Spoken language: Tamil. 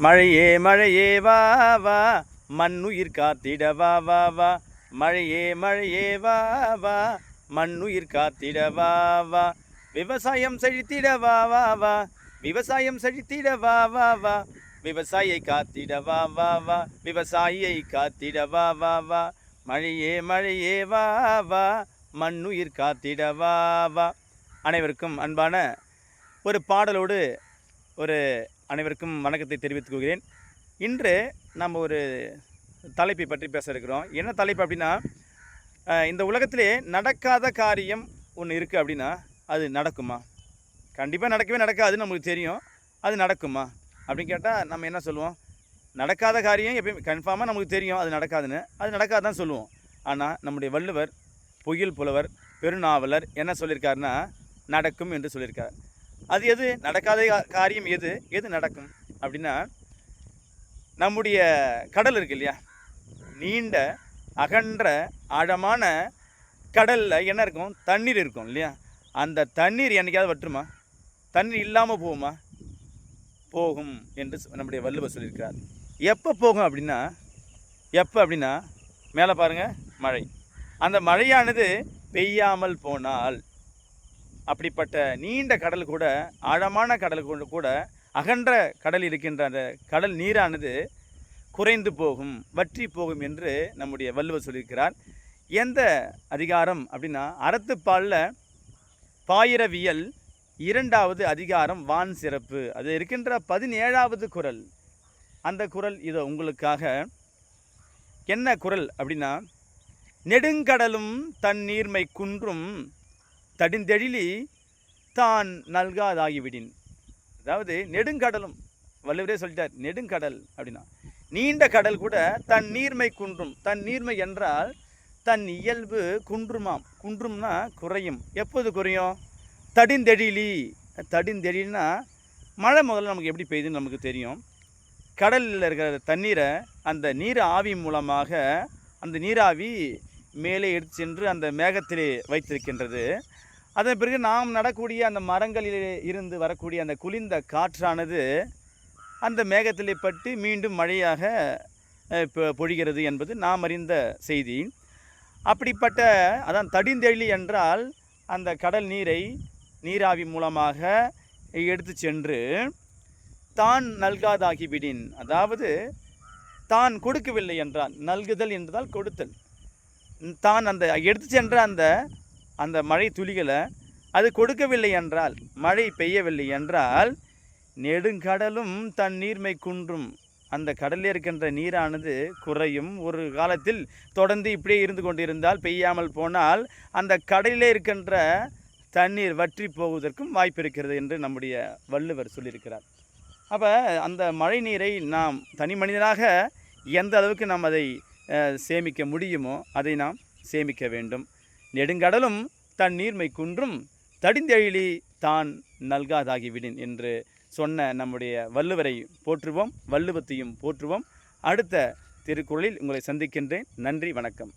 மழையே மழையே வா வா மண்ணுயிர் காத்திட வா வா வா மழையே மழையே வா வா மண்ணுயிர் காத்திட வா வா விவசாயம் செழித்திட வா வா வா விவசாயம் செழித்திட வா வா வா விவசாயியை காத்திட வா வா வா விவசாயியை காத்திட வா வா வா மழையே மழையே வா வா மண்ணுயிர் காத்திட வா வா அனைவருக்கும் அன்பான ஒரு பாடலோடு ஒரு அனைவருக்கும் வணக்கத்தை தெரிவித்துக் கொள்கிறேன். இன்று நம்ம ஒரு தலைப்பை பற்றி பேச இருக்கிறோம். என்ன தலைப்பு அப்படின்னா இந்த உலகத்திலே நடக்காத காரியம் ஒன்று இருக்குது அப்படின்னா அது நடக்குமா? கண்டிப்பாக நடக்கவே நடக்காது நமக்கு தெரியும். அது நடக்குமா? அப்படின்னு கேட்டால் நம்ம என்ன சொல்லுவோம்? நடக்காத காரியம் எப்பயும் கன்ஃபார்மாக நமக்கு தெரியும் அது நடக்காதுன்னு. அது நடக்காதான் சொல்லுவோம். ஆனால் நம்முடைய வள்ளுவர் புயல் புலவர் பெருநாவலர் என்ன சொல்லியிருக்காருன்னா நடக்கும் என்று சொல்லியிருக்கார். அது எது? நடக்காத காரியம் எது? எது நடக்கும்? அப்படின்னா நம்முடைய கடல் இருக்கு இல்லையா? நீண்ட அகன்ற ஆழமான கடலில் என்ன இருக்கும்? தண்ணீர் இருக்கும் இல்லையா? அந்த தண்ணீர் என்னைக்காவது வற்றுமா? தண்ணீர் இல்லாமல் போகுமா? போகும் என்று சொ- நம்முடைய வள்ளுவர் சொல்லியிருக்கிறார். எப்போ போகும் அப்படின்னா எப்போ அப்படின்னா மேலே பாருங்கள் மழை. அந்த மழையானது பெய்யாமல் போனால். அப்படிப்பட்ட நீண்ட கடல் கூட ஆழமான கடல் கூட கூட அகன்ற கடல் இருக்கின்ற அந்த கடல் நீரானது குறைந்து போகும் வற்றி போகும் என்று நம்முடைய வள்ளுவர் சொல்லியிருக்கிறார். எந்த அதிகாரம் அப்படின்னா அறத்துப்பாலில் பாயிரவியல் இரண்டாவது அதிகாரம் வான் சிறப்பு. அது இருக்கின்ற பதினேழாவது குறள் அந்த குறள் இதோ உங்களுக்காக. என்ன குறள் அப்படின்னா நெடுங்கடலும் தன் நீர்மை குன்றும் தடிந்தெழிலி தான் நல்காதாகிவிடின். அதாவது நெடுங்கடலும் வள்ளுவரே சொல்லிட்டார் நெடுங்கடல் அப்படின்னா நீண்ட கடல் கூட தன் நீர்மை குன்றும் தன் நீர்மை என்றால் தன் இயல்பு குன்றுமாம். குன்றும்னா குறையும். எப்போது குறையும்? தடிந்தெழிலி. தடிந்தெழில்னா மழை முதல்ல நமக்கு எப்படி பெய்யுதுன்னு நமக்கு தெரியும். கடலில் இருக்கிற தண்ணீரை அந்த நீர் ஆவி மூலமாக அந்த நீராவி மேலே எடுத்து சென்று அந்த மேகத்திலே வைத்திருக்கின்றது. அதன் பிறகு நாம் நடக்கூடிய அந்த மரங்களிலே இருந்து வரக்கூடிய அந்த குளிர்ந்த காற்றானது அந்த மேகத்திலே பட்டு மீண்டும் மழையாக பொ- பொழிகிறது என்பது நாம் அறிந்த செய்தி. அப்படிப்பட்ட அதான் தடிந்தெழி என்றால் அந்த கடல் நீரை நீராவி மூலமாக எடுத்து சென்று தான் நல்காதாகிவிடின். அதாவது தான் கொடுக்கவில்லை என்றால் நல்குதல் என்றால் கொடுத்தல். தான் அந்த எடுத்து சென்ற அந்த அந்த மழை துளிகளை அது கொடுக்கவில்லை என்றால் மழை பெய்யவில்லை என்றால் நெடுங்கடலும் தன் நீர்மை குன்றும். அந்த கடலில் இருக்கின்ற நீரானது குறையும். ஒரு காலத்தில் தொடர்ந்து இப்படியே இருந்து கொண்டிருந்தால் பெய்யாமல் போனால் அந்த கடலிலே இருக்கின்ற தண்ணீர் வற்றி போவதற்கும் வாய்ப்பு இருக்கிறது என்று நம்முடைய வள்ளுவர் சொல்லியிருக்கிறார். அப்போ அந்த மழை நீரை நாம் தனி மனிதனாக எந்த அளவுக்கு நாம் அதை சேமிக்க முடியுமோ அதை நாம் சேமிக்க வேண்டும். நெடுங்கடலும் தன் நீர்மை குன்றும் தடிந்தெழிலி தான் நல்காதாகிவிடின் என்று சொன்ன நம்முடைய வள்ளுவரை போற்றுவோம் வள்ளுவத்தையும் போற்றுவோம். அடுத்த திருக்குறளில் உங்களை சந்திக்கின்றேன். நன்றி வணக்கம்.